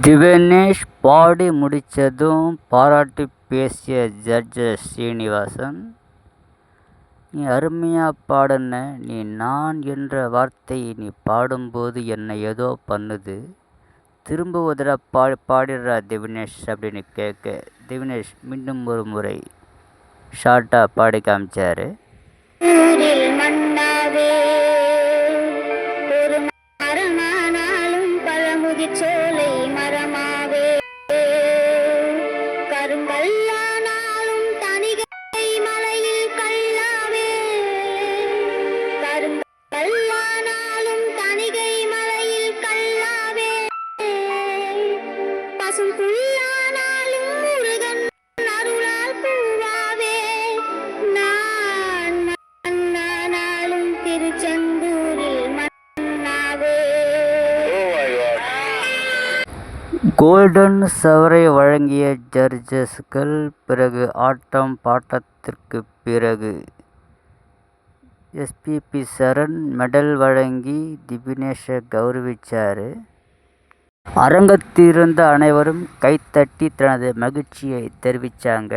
திவினேஷ் பாடி முடித்ததும் பாராட்டி பேசிய ஜட்ஜஸ் ஸ்ரீனிவாசன் நீ அருமையாக பாடின நீ நான் என்ற வார்த்தையை நீ பாடும்போது என்னை ஏதோ பண்ணுது. திரும்ப ஒரு தடவை பா பாடிடுறா திவினேஷ் அப்படின்னு கேட்க திவினேஷ் மீண்டும் ஒரு முறை ஷார்ட்டாக பாடி காமிச்சார். கோல்டன் சவரை வழங்கிய ஜட்ஜஸ்கள் பிறகு ஆட்டம் பாட்டத்திற்கு பிறகு எஸ்பிபி சரண் மெடல் வழங்கி திபினேஷை கௌரவிச்சார். அரங்கத்திலிருந்த அனைவரும் கைத்தட்டி தனது மகிழ்ச்சியை தெரிவித்தாங்க